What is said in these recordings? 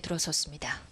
들어섰습니다.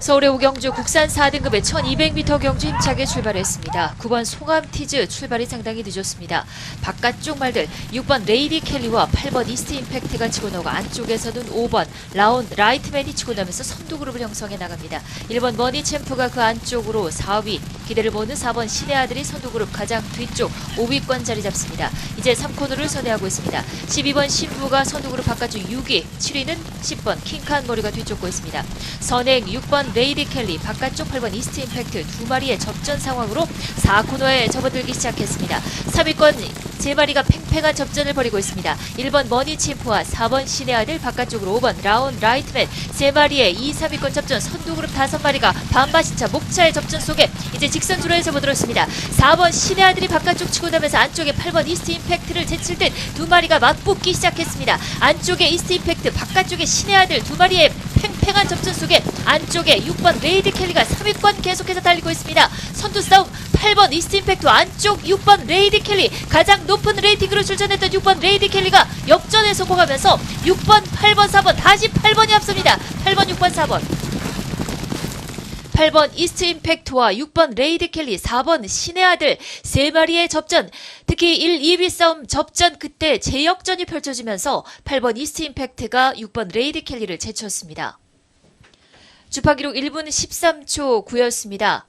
서울의 오경주 국산 4등급의 1200m 경주 힘차게 출발했습니다. 9번 송암 티즈 출발이 상당히 늦었습니다. 바깥쪽 말들 6번 레이디 켈리와 8번 이스트 임팩트가 치고 나오고 안쪽에서는 5번 라운 라이트맨이 치고 나면서 선두 그룹을 형성해 나갑니다. 1번 머니 챔프가 그 안쪽으로 4위 기대를 모는 4번 신의 아들이 선두 그룹 가장 뒤쪽 5위권 자리 잡습니다. 이제 3코너를 선회하고 있습니다. 12번 신부가 선두 그룹 바깥쪽 6위 7위는 10번 킹칸 머리가 뒤쫓고 있습니다. 선행 6번 레이디 켈리 바깥쪽 8번 이스트 임팩트 두 마리의 접전 상황으로 4코너에 접어들기 시작했습니다. 3위권 세 마리가 팽팽한 접전을 벌이고 있습니다. 1번 머니 챔프와 4번 신의 아들 바깥쪽으로 5번 라운 라이트맨 세 마리의 2, 3위권 접전 선두 그룹 다섯 마리가 반바시차 목차의 접전 속에 이제 직선 주로에 접어들었습니다. 4번 신의 아들이 바깥쪽 치고 나면서 안쪽에 8번 이스트 임팩트를 제칠 듯 두 마리가 맞붙기 시작했습니다. 안쪽에 이스트 임팩트 바깥쪽에 신의 아들 두 마리의 팽팽한 접전 속에 안쪽에 6번 레이디 켈리가 3위권 계속해서 달리고 있습니다. 선두 싸움 8번 이스트 임팩트 안쪽 6번 레이디 켈리 가장 높은 레이팅으로 출전했던 6번 레이디 켈리가 역전에 성공하면서 6번, 8번, 4번 다시 8번이 앞섭니다. 8번, 6번, 4번. 8번 이스트 임팩트와 6번 레이디 켈리, 4번 신의 아들 세 마리의 접전. 특히 1, 2위 싸움 접전 그때 제역전이 펼쳐지면서 8번 이스트 임팩트가 6번 레이디 켈리를 제쳤습니다. 주파 기록 1분 13초 9였습니다.